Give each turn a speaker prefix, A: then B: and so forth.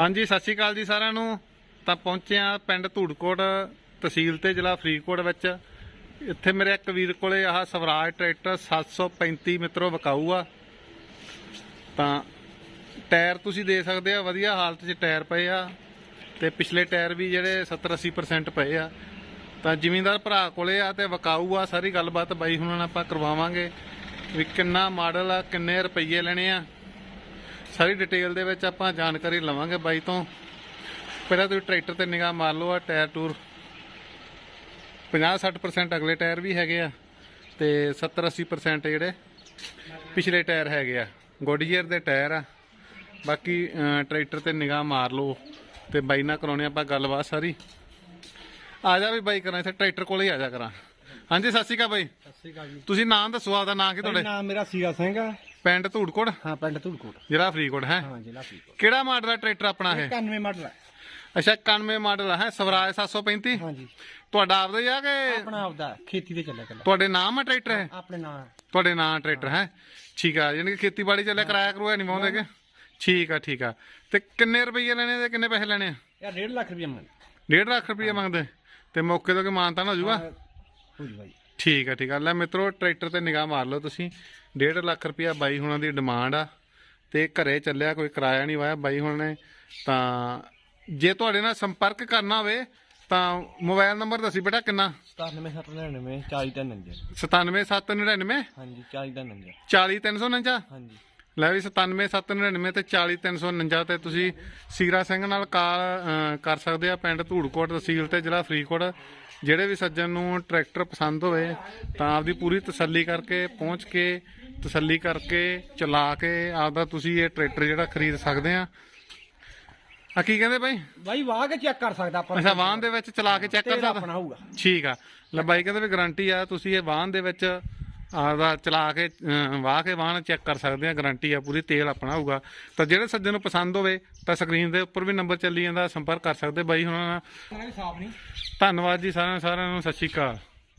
A: ਹਾਂਜੀ, ਸਤਿ ਸ਼੍ਰੀ ਅਕਾਲ ਜੀ ਸਾਰਿਆਂ ਨੂੰ। ਤਾਂ ਪਹੁੰਚੇ ਆ ਪਿੰਡ ਧੂੜਕੋਟ, ਤਹਿਸੀਲ ਤੇ ਜ਼ਿਲ੍ਹਾ ਫਰੀਦਕੋਟ ਵਿੱਚ। ਇੱਥੇ ਮੇਰੇ ਇੱਕ ਵੀਰ ਕੋਲੇ ਆਹ ਸਵਰਾਜ ਟਰੈਕਟਰ 735 ਮਿੱਤਰੋ ਵਿਕਾਊ ਆ। ਤਾਂ ਟਾਇਰ ਤੁਸੀਂ ਦੇ ਸਕਦੇ ਆ, ਵਧੀਆ ਹਾਲਤ 'ਚ ਟਾਇਰ ਪਏ ਆ। ਤੇ ਪਿਛਲੇ ਟਾਇਰ ਵੀ ਜਿਹੜੇ 70 80% ਪਏ ਆ। ਤਾਂ ਜ਼ਿਮੀਂਦਾਰ ਭਰਾ ਕੋਲੇ ਆ ਤੇ ਵਿਕਾਊ ਆ, ਸਾਰੀ ਗੱਲਬਾਤ ਬਾਈ ਹੁਣਾਂ ਨਾਲ ਆਪਾਂ ਕਰਵਾਵਾਂਗੇ। ਵੀ ਕਿੰਨਾ ਮਾਡਲ ਆ, ਕਿੰਨੇ ਰੁਪਈਏ ਲੈਣੇ ਆ। ਸਾਰੀ ਡਿਟੇਲ ਦੇ ਵਿੱਚ ਆਪਾਂ ਜਾਣਕਾਰੀ ਲਵਾਂਗੇ ਬਾਈ ਤੋਂ। ਪਹਿਲਾਂ ਤੁਸੀਂ ਟਰੈਕਟਰ ਤੇ ਨਿਗਾਹ ਮਾਰ ਲਓ ਆ ਟਾਇਰ ਟੂਰ 50-60% ਅਗਲੇ ਟਾਇਰ ਵੀ ਹੈਗੇ ਆ ਤੇ 70-80% ਜਿਹੜੇ ਪਿਛਲੇ ਟਾਇਰ ਹੈਗੇ ਆ। ਗੋਡੀਅਰ ਦੇ ਟਾਇਰ ਆ। ਬਾਕੀ ਟਰੈਕਟਰ ਤੇ ਨਿਗਾਹ ਮਾਰ ਲਓ ਤੇ ਬਾਈ ਨਾਲ ਕਰਾਉਣੇ ਆਪਾਂ ਗੱਲਬਾਤ ਸਾਰੀ। ਆ ਜਾ ਵੀ ਬਾਈ ਕਰਾਂ ਇੱਥੇ ਟਰੈਕਟਰ ਕੋਲੇ ਹੀ ਆ ਜਾ ਕਰਾਂ। ਹਾਂਜੀ ਸਤਿ ਸ਼੍ਰੀ ਅਕਾਲ ਬਾਈ।
B: ਸਤਿ ਸ਼੍ਰੀ ਅਕਾਲ ਜੀ।
A: ਤੁਸੀਂ ਨਾਮ ਦੱਸੋ ਆਪਦਾ ਨਾਂ ਕੀ ਤੁਹਾਡੇ?
B: ਨਾਮ ਮੇਰਾ ਸੀਗਾ ਸਿੰਘ ਆ।
A: ਪਿੰਡ ਧੂੜਕੋਟ?
B: ਹਾਂ ਪਿੰਡ ਧੂੜਕੋਟ।
A: ਜ਼ਿਲ੍ਹਾ ਫਰੀਦਕੋਟ ਹੈ?
B: ਹਾਂ ਜ਼ਿਲ੍ਹਾ ਫਰੀਦਕੋਟ।
A: ਕਿਹੜਾ ਮਾਡਲ ਹੈ ਟਰੈਕਟਰ ਆਪਣਾ ਇਹ?
B: 91 ਮਾਡਲ ਹੈ
A: ਅੱਛਾ 91 ਮਾਡਲ ਹੈ? ਸਵਰਾਜ 735
B: ਹਾਂਜੀ।
A: ਤੁਹਾਡਾ ਆਪਦਾ ਹੀ ਆ ਕਿ
B: ਆਪਣਾ ਆਪਦਾ ਖੇਤੀ ਤੇ ਚੱਲਿਆ ਚੱਲਿਆ
A: ਤੁਹਾਡੇ ਨਾਮ ਹੈ ਟਰੈਕਟਰ ਇਹ?
B: ਆਪਣੇ ਨਾਂ।
A: ਤੁਹਾਡੇ ਨਾਂ ਟਰੈਕਟਰ ਹੈ? ਠੀਕ ਆ ਯਾਨੀ ਕਿ ਖੇਤੀਬਾੜੀ ਚੱਲਿਆ ਕਿਰਾਇਆ ਕਰੂਆ ਨਹੀਂ ਪਾਉਂਦੇ ਕਿ? ਠੀਕ ਆ ਠੀਕ ਆ। ਤੇ ਕਿੰਨੇ ਰੁਪਈਏ ਲੈਣੇ ਤੇ ਕਿੰਨੇ ਪੈਸੇ ਲੈਣੇ ਆ?
B: ਯਾਰ 1.5 ਲੱਖ ਰੁਪਏ ਮੰਗ
A: 1.5 ਲੱਖ ਰੁਪਈਆ ਮੰਗਦੇ। ਤੇ ਮੌਕੇ ਤੋਂ ਕਿ ਮਾਨਤਾ ਨਾ ਹੋ ਜਾਊਗਾ?
B: ਹੋ ਜੀ ਭਾਈ
A: ਠੀਕ ਆ ਠੀਕ ਆ। ਲੈ ਮਿੱਤਰੋ ਟਰੈਕਟਰ ਤੇ ਨਿਗਾਹ ਮਾਰ ਲਓ ਤੁਸੀਂ। 1.5 ਲੱਖ ਰੁਪਈਆ ਬਾਈ ਹੁਣਾਂ ਦੀ ਡਿਮਾਂਡ ਆ। ਤੇ ਘਰੇ ਚੱਲਿਆ ਕੋਈ ਕਿਰਾਇਆ ਨਹੀਂ ਵਾਇਆ ਬਾਈ ਹੁਣ ਨੇ। ਤਾਂ ਜੇ ਤੁਹਾਡੇ ਨਾਲ ਸੰਪਰਕ ਕਰਨਾ ਹੋਵੇ ਤਾਂ ਮੋਬਾਈਲ ਨੰਬਰ ਦੱਸੀ ਬੇਟਾ ਕਿੰਨਾ?
B: 9799 4099
A: 97799
B: ਹਾਂਜੀ 4099
A: 40349
B: ਹਾਂਜੀ।
A: ਲੈ ਵੀ 97799 ਤੇ 40349 ਤੇ ਤੁਸੀਂ ਸੀਰਾ ਸਿੰਘ ਨਾਲ ਕਾਲ ਕਰ ਸਕਦੇ ਆ ਪਿੰਡ ਧੂੜਕੋਟ ਤਹਿਸੀਲ ਤੇ ਜ਼ਿਲ੍ਹਾ ਫਰੀਦਕੋਟ ਜਿਹੜੇ ਵੀ ਸੱਜਣ ਨੂੰ ਟਰੈਕਟਰ ਪਸੰਦ ਹੋਵੇ ਤਾਂ ਆਪਦੀ ਪੂਰੀ ਤਸੱਲੀ ਕਰਕੇ ਪਹੁੰਚ ਕੇ ਤਸੱਲੀ ਕਰਕੇ ਚਲਾ ਕੇ ਆਪਦਾ ਤੁਸੀਂ ਇਹ ਟਰੈਕਟਰ ਜਿਹੜਾ ਖਰੀਦ ਸਕਦੇ ਆ। ਆ ਕੀ ਕਹਿੰਦੇ ਬਾਈ?
B: ਭਾਈ ਵਾਹ ਕੇ ਚੈੱਕ ਕਰ ਸਕਦਾ ਆਪਾਂ।
A: ਅੱਛਾ ਵਾਹਨ ਦੇ ਵਿੱਚ ਚਲਾ ਕੇ ਚੈੱਕ ਕਰ
B: ਤੇਲ
A: ਸਕਦਾ?
B: ਆਪਣਾ ਹੋਊਗਾ।
A: ਠੀਕ ਆ। ਲੈ ਬਾਈ ਕਹਿੰਦੇ ਵੀ ਗਾਰੰਟੀ ਆ ਤੁਸੀਂ ਇਹ ਵਾਹਨ ਦੇ ਵਿੱਚ ਆਦਾ ਚਲਾ ਕੇ ਅਹ, ਵਾਹ ਕੇ ਵਾਹਨ ਚੈੱਕ ਕਰ ਸਕਦੇ ਆ ਗਾਰੰਟੀ ਆ ਪੂਰੀ ਤੇਲ ਆਪਣਾ ਹੋਊਗਾ। ਤਾਂ ਜਿਹੜੇ ਸੱਜਣ ਨੂੰ ਪਸੰਦ ਹੋਵੇ ਤਾਂ ਸਕਰੀਨ ਦੇ ਉੱਪਰ ਵੀ ਨੰਬਰ ਚੱਲੀ ਜਾਂਦਾ ਸੰਪਰਕ ਕਰ ਸਕਦੇ ਬਾਈ ਹੁਣਾਂ ਨਾਲ।
B: ਸਾਫ਼ ਨਹੀਂ
A: ਧੰਨਵਾਦ ਜੀ ਸਾਰਿਆਂ ਸਾਰਿਆਂ ਨੂੰ ਸਤਿ ਸ਼੍ਰੀ ਅਕਾਲ।